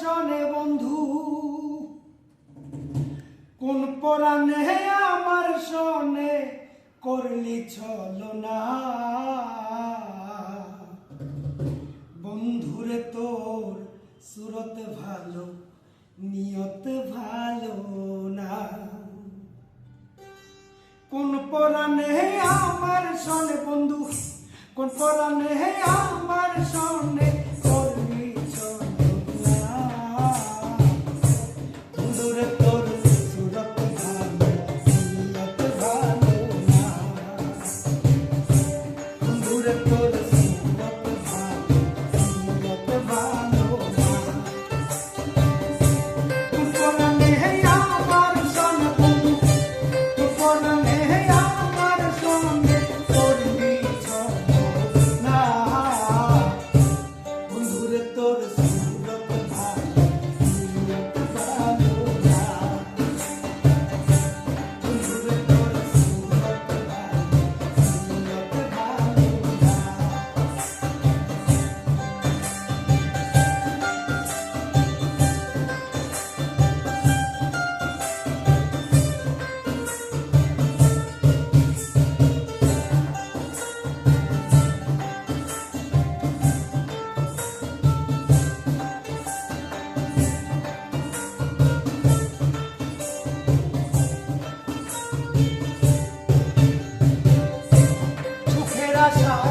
শনে বন্ধু, কোন পরাণে আমার শনে করলি ছলো না? বন্ধুরে তোর সুরত ভালো, নিয়ত ভালো না। কোন পরাণে আমার শনে বন্ধু, কোন পরাণে আমার শনে 你